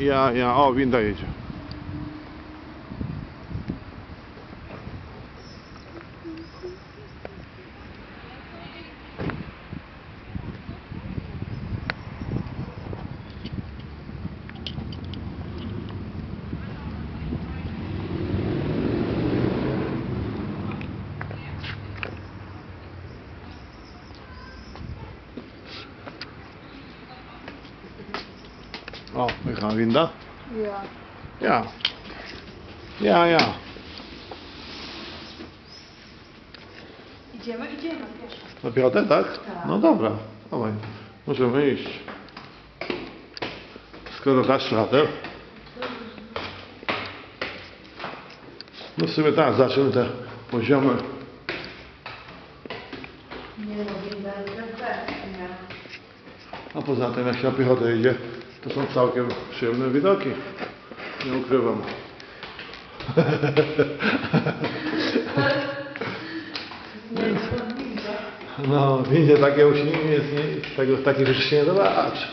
Ja, ja, o, winda jedzie. O, jechała winda? Ja. Ja. Ja, ja. Idziemy, idziemy, wiesz. Na piechotę, tak? Tak. No dobra, dawaj. Możemy iść. Skoro dasz radę. No w sumie tak, zaczniemy te poziomy. Nie no, winda jest. A poza tym jak się na piechotę idzie, to są całkiem przyjemne widoki. Nie ukrywam. No, windzie takie jest, nie, tego, takich rzeczy się nie zobaczy.